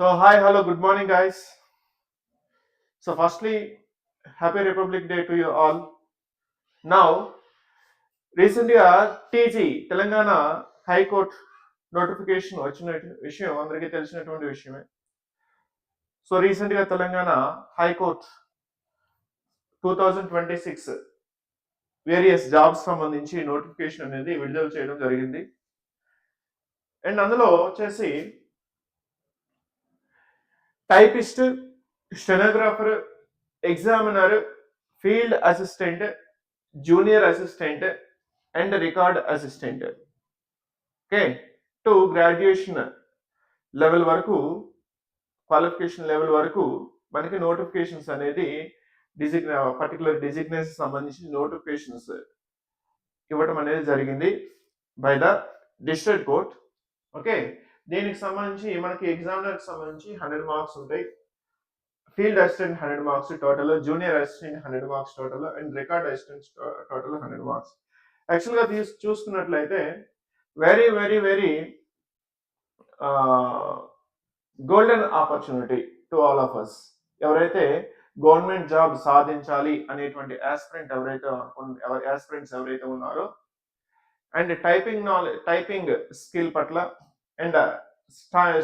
So hi hello good morning guys so firstly happy Republic Day to you all now రీసెంట్గా TG Telangana high court notification వచ్చిన విషయం అందరికీ తెలిసినటువంటి విషయమే. So రీసెంట్గా Telangana high court two thousand twenty six various jobs సంబంధించి notification అనేది విడుదల చేయడం జరిగింది. అండ్ అందులో వచ్చేసి typist stenographer examiner field assistant junior assistant and record assistant. Okay? To graduation level వరకు క్వాలిఫికేషన్ లెవెల్ వరకు మనకి నోటిఫికేషన్స్ అనేది డిజిగ్న పర్టికులర్ డిజిగ్నేషన్ సంబంధించి నోటిఫికేషన్స్ ఇవ్వడం అనేది జరిగింది by the district court. Okay? దీనికి సంబంధించి మనకి ఎగ్జామినర్కి సంబంధించి హండ్రెడ్ మార్క్స్ ఉంటాయి. Field assistant hundred marks total junior assistant hundred marks total and record assistant total hundred marks. యాక్చువల్గా తీసు చూసుకున్నట్లయితే very very very golden opportunity to all of us ఎవరైతే గవర్నమెంట్ జాబ్ సాధించాలి అనేటువంటి ఆస్పిరెంట్ ఎవరైతే ఆస్పిరెంట్స్ ఎవరైతే ఉన్నారో and typing knowledge typing skill పట్ల అండ్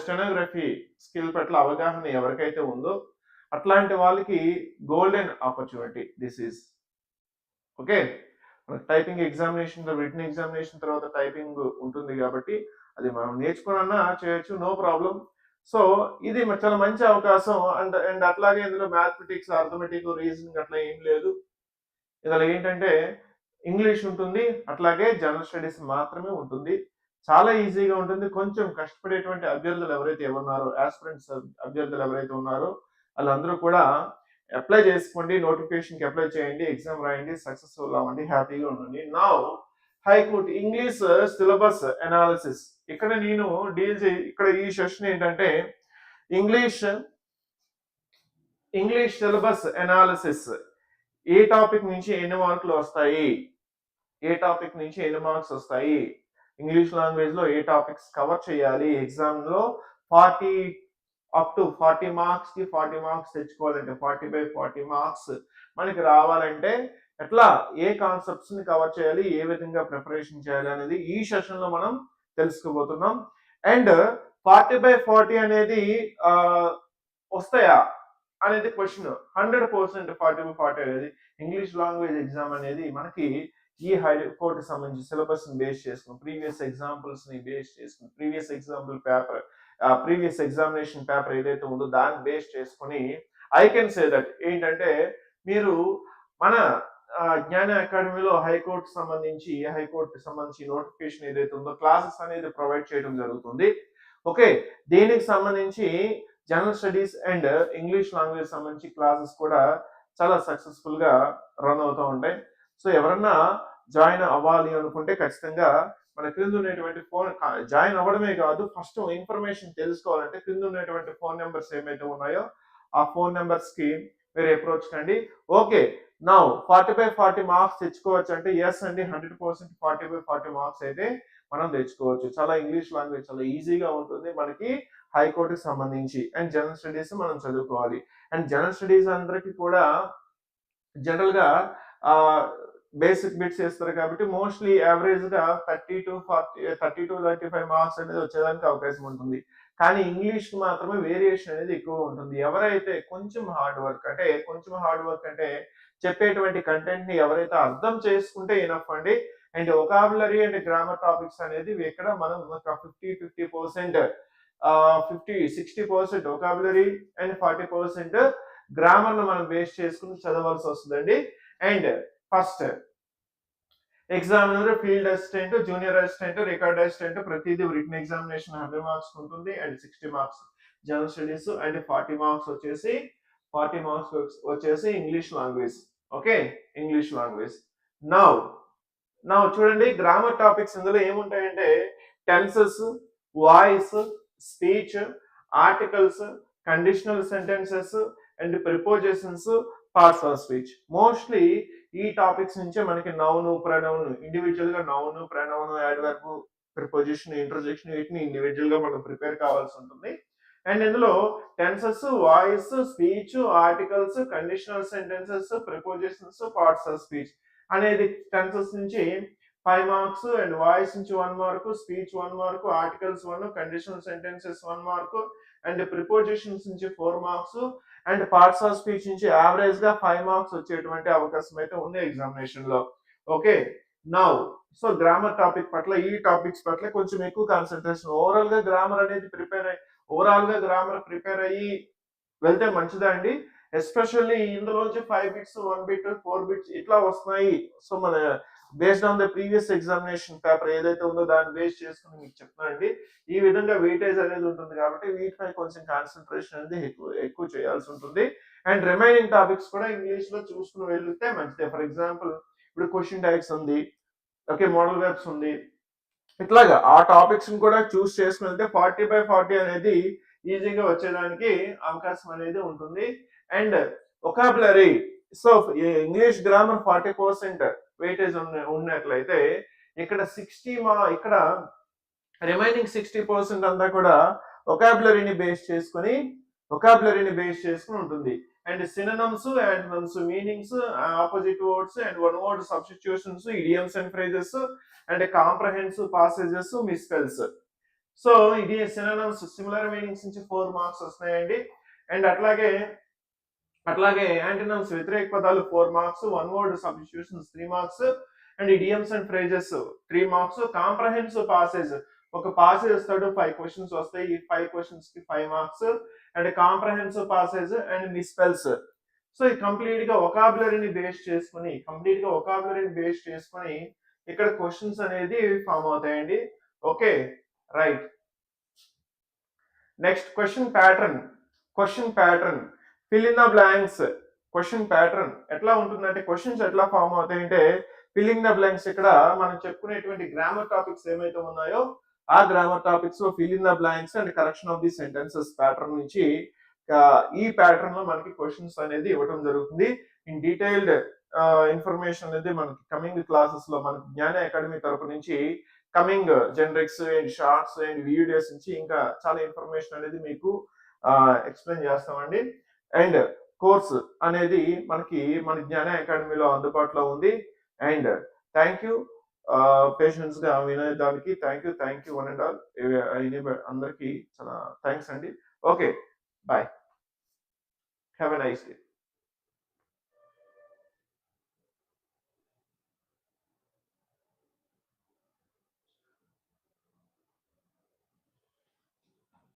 స్టెనోగ్రఫీ స్కిల్ పట్ల అవగాహన ఎవరికైతే ఉందో అట్లాంటి వాళ్ళకి golden opportunity this is okay? Typing examination written examination తర్వాత టైపింగ్ ఉంటుంది కాబట్టి అది మనం నేర్చుకున్నా చేయొచ్చు నో ప్రాబ్లం. సో ఇది చాలా మంచి అవకాశం. అండ్ అండ్ అట్లాగే ఇందులో మ్యాథమెటిక్స్ అర్థమెటిక్ రీజనింగ్ అట్లా ఏం లేదు. ఇందులో ఏంటంటే ఇంగ్లీష్ ఉంటుంది అట్లాగే జనరల్ స్టడీస్ మాత్రమే ఉంటుంది. చాలా ఈజీగా ఉంటుంది. కొంచెం కష్టపడేటువంటి అభ్యర్థులు ఎవరైతే ఉన్నారో ఆస్పిరెంట్స్ అభ్యర్థులు ఎవరైతే ఉన్నారో వాళ్ళందరూ కూడా అప్లై చేసుకోండి. నోటిఫికేషన్కి అప్లై చేయండి. ఎగ్జామ్ రాయండి. సక్సెస్ఫుల్ అవ్వండి. హ్యాపీగా ఉండండి. నా హైకోర్టు ఇంగ్లీష్ సిలబస్ అనాలిసిస్ ఇక్కడ నేను డీల్ చే ఇక్కడ ఈ సెషన్ ఏంటంటే ఇంగ్లీష్ ఇంగ్లీష్ సిలబస్ అనాలిసిస్ ఏ టాపిక్ నుంచి ఎన్ని మార్కులు వస్తాయి? ఏ టాపిక్ నుంచి ఎన్ని మార్క్స్ వస్తాయి? ఇంగ్లీష్ లాంగ్వేజ్లో ఏ టాపిక్స్ కవర్ చేయాలి? ఎగ్జామ్లో ఫార్టీ అప్ టు ఫార్టీ మార్క్స్కి ఫార్టీ మార్క్స్ తెచ్చుకోవాలంటే ఫార్టీ బై ఫార్టీ మార్క్స్ మనకి రావాలంటే ఎట్లా? ఏ కాన్సెప్ట్స్ని కవర్ చేయాలి? ఏ విధంగా ప్రిపరేషన్ చేయాలి అనేది ఈ సెషన్లో మనం తెలుసుకోబోతున్నాం. అండ్ ఫార్టీ బై ఫార్టీ అనేది వస్తాయా? అనేది question. Hundred percent forty by forty అనేది ఇంగ్లీష్ లాంగ్వేజ్ ఎగ్జామ్ అనేది మనకి ఈ హైకోర్టు సంబంధించి సిలబస్ని బేస్ చేసుకుని ప్రీవియస్ ఎగ్జాంపుల్స్ని బేస్ చేసుకుని previous example paper previous examination paper ఏదైతే ఉందో దాన్ని బేస్ చేసుకుని ఐ కెన్ సే దట్ ఏంటంటే మీరు మన జ్ఞాన అకాడమీలో హైకోర్టు సంబంధించి హైకోర్టు సంబంధించి నోటిఫికేషన్ ఏదైతే ఉందో క్లాసెస్ అనేది ప్రొవైడ్ చేయడం జరుగుతుంది. ఓకే దీనికి సంబంధించి general studies and English language సంబంధించి క్లాసెస్ కూడా చాలా సక్సెస్ఫుల్గా రన్ అవుతూ ఉంటాయి. సో ఎవరన్నా జాయిన్ అవ్వాలి అనుకుంటే ఖచ్చితంగా మన క్రింద ఉన్నటువంటి ఫోన్ జాయిన్ అవ్వడమే కాదు ఫస్ట్ ఇన్ఫర్మేషన్ తెలుసుకోవాలంటే క్రింద ఉన్నటువంటి ఫోన్ నెంబర్స్ ఏమైతే ఉన్నాయో ఆ ఫోన్ నెంబర్స్కి మీరు అప్రోచ్ కండి. ఓకే నా ఫార్టీ బై ఫార్టీ మార్క్స్ తెచ్చుకోవచ్చు అంటే ఎస్ అండి hundred percent forty by forty marks అయితే మనం తెచ్చుకోవచ్చు. చాలా ఇంగ్లీష్ లాంగ్వేజ్ చాలా ఈజీగా ఉంటుంది మనకి హైకోర్టుకి సంబంధించి. అండ్ జనరల్ స్టడీస్ మనం చదువుకోవాలి. అండ్ జనరల్ స్టడీస్ అందరికీ కూడా జనరల్గా బేసిక్ బిట్స్ చేస్తారు కాబట్టి మోస్ట్లీ యావరేజ్గా thirty to forty thirty to thirty five marks అనేది వచ్చేదానికి అవకాశం ఉంటుంది. కానీ ఇంగ్లీష్ మాత్రమే వేరియేషన్ అనేది ఎక్కువ ఉంటుంది. ఎవరైతే కొంచెం హార్డ్ వర్క్ అంటే కొంచెం హార్డ్ వర్క్ అంటే చెప్పేటువంటి కంటెంట్ని ఎవరైతే అర్థం చేసుకుంటే ఎనఫ్ అండి. And vocabulary and grammar topics అనేది ఇక్కడ మనం fifty fifty percent fifty sixty percent vocabulary and forty percent గ్రామర్ను మనం బేస్ చేసుకుని చదవాల్సి వస్తుందండి. And first examiner field assistant junior assistant record assistant ప్రతిదీ రిటర్న్ ఎగ్జామినేషన్ హండ్రెడ్ మార్క్స్ ఉంటుంది and sixty marks general studies and forty marks వచ్చేసి forty marks వచ్చేసి English language okay English language now నా చూడండి గ్రామర్ టాపిక్స్ ఇందులో ఏముంటాయంటే tenses voice speech articles conditional sentences and prepositions parts of speech mostly ఈ topics నుంచే మనకి noun pronoun ఇండివిజువల్గా noun pronoun adverb preposition interjection వీటిని ఇండివిజువల్గా మనం ప్రిపేర్ కావాల్సి ఉంటుంది. అండ్ ఇందులో tenses voice speech articles conditional sentences prepositions parts of speech అనేది టెన్సెస్ నుంచి ఫైవ్ మార్క్స్ అండ్ వాయిస్ నుంచి one mark speech one mark articles one conditional sentences one mark and prepositions నుంచి four marks and parts of speech నుంచి యావరేజ్గా five marks వచ్చేటువంటి అవకాశం అయితే ఉంది ఎగ్జామినేషన్లో. Okay now so grammar topic పట్ల ఈ టాపిక్స్ పట్ల కొంచెం ఎక్కువ కాన్సన్ట్రేషన్ ఓవరాల్గా గ్రామర్ అనేది ప్రిపేర్ అయ్యి ఓవరాల్గా గ్రామర్ ప్రిపేర్ అయ్యి వెళ్తే మంచిదా అండి? ఎస్పెషల్లీ ఇందులోంచి five bits one bit four bits ఇట్లా వస్తున్నాయి. సో మన based on the previous examination paper ఏదైతే ఉందో దాన్ని బేస్ చేసుకుని మీకు చెప్తానండి ఈ విధంగా వెయిటేజ్ అనేది ఉంటుంది కాబట్టి వీటిపై కొంచెం కాన్సన్ట్రేషన్ అనేది ఎక్కువ ఎక్కువ చేయాల్సి ఉంటుంది. అండ్ రిమైనింగ్ టాపిక్స్ కూడా ఇంగ్లీష్లో చూసుకుని వెళ్తే మంచిదే. ఫర్ ఎగ్జాంపుల్ ఇప్పుడు క్వశ్చన్ టైప్స్ ఉంది. ఓకే మోడల్ వెబ్స్ ఉంది. ఇట్లాగా ఆ టాపిక్స్ కూడా చూస్ చేసుకుని వెళ్తే ఫార్టీ బై ఫార్టీ అనేది ఈజీగా వచ్చేదానికి అవకాశం అనేది ఉంటుంది. And vocabulary so English grammar forty percent weightage ఉన్న ఉన్నట్లయితే ఇక్కడ సిక్స్టీ మా ఇక్కడ రిమైనింగ్ సిక్స్టీ పర్సెంట్ అంతా కూడా ఒకాబులరీని బేస్ చేసుకొని ఒకాబులరీని బేస్ చేసుకుని ఉంటుంది. And synonyms and meanings opposite words and one word substitutions idioms and phrases and comprehensive passages misspells so ఇది సిననమ్స్ సిమిలర్ మీనింగ్స్ నుంచి ఫోర్ మార్క్స్ వస్తున్నాయండి. అండ్ అట్లాగే అట్లాగే యాంటనమ్స్ వ్యతిరేక పదాలు four marks one word substitutions three marks and idioms and phrases three marks comprehensive passage ఒక passage ఇస్తాడు five questions వస్తాయి. ఈ ఫైవ్ క్వశ్చన్స్కి five marks and comprehensive passage and misspells so ఇది కంప్లీట్గా ఒకాబులరీని బేస్ చేసుకుని కంప్లీట్గా ఒకాబులరీని బేస్ చేసుకుని ఇక్కడ క్వశ్చన్స్ అనేది ఫామ్ అవుతాయండి. Okay right next question pattern question pattern fill in the blanks question pattern ఎట్లా ఉంటుందంటే క్వశ్చన్స్ ఎట్లా ఫామ్ అవుతాయంటే ఫిల్లింగ్ ద బ్లాంక్స్ ఇక్కడ మనం చెప్పుకునేటువంటి గ్రామర్ టాపిక్స్ ఏమైతే ఉన్నాయో ఆ grammar టాపిక్స్లో fill in the blanks and correction of the sentences pattern నుంచి ఈ ప్యాటర్న్లో మనకి క్వశ్చన్స్ అనేది ఇవ్వడం జరుగుతుంది. ఇన్ డీటెయిల్డ్ ఇన్ఫర్మేషన్ అనేది మనకి కమింగ్ క్లాసెస్లో మనకి జ్ఞాన అకాడమీ తరపు నుంచి coming generics and shorts and videos నుంచి ఇంకా చాలా ఇన్ఫర్మేషన్ అనేది మీకు ఎక్స్ప్లెయిన్ చేస్తామండి. అండ్ కోర్స్ అనేది మనకి మన జ్ఞాన అకాడమీలో అందుబాటులో ఉంది. అండ్ థ్యాంక్ యూ పేషెన్స్గా వినేదానికి thank you thank you one and all. అందరికి చాలా థ్యాంక్స్ అండి. Okay bye. Have a nice day.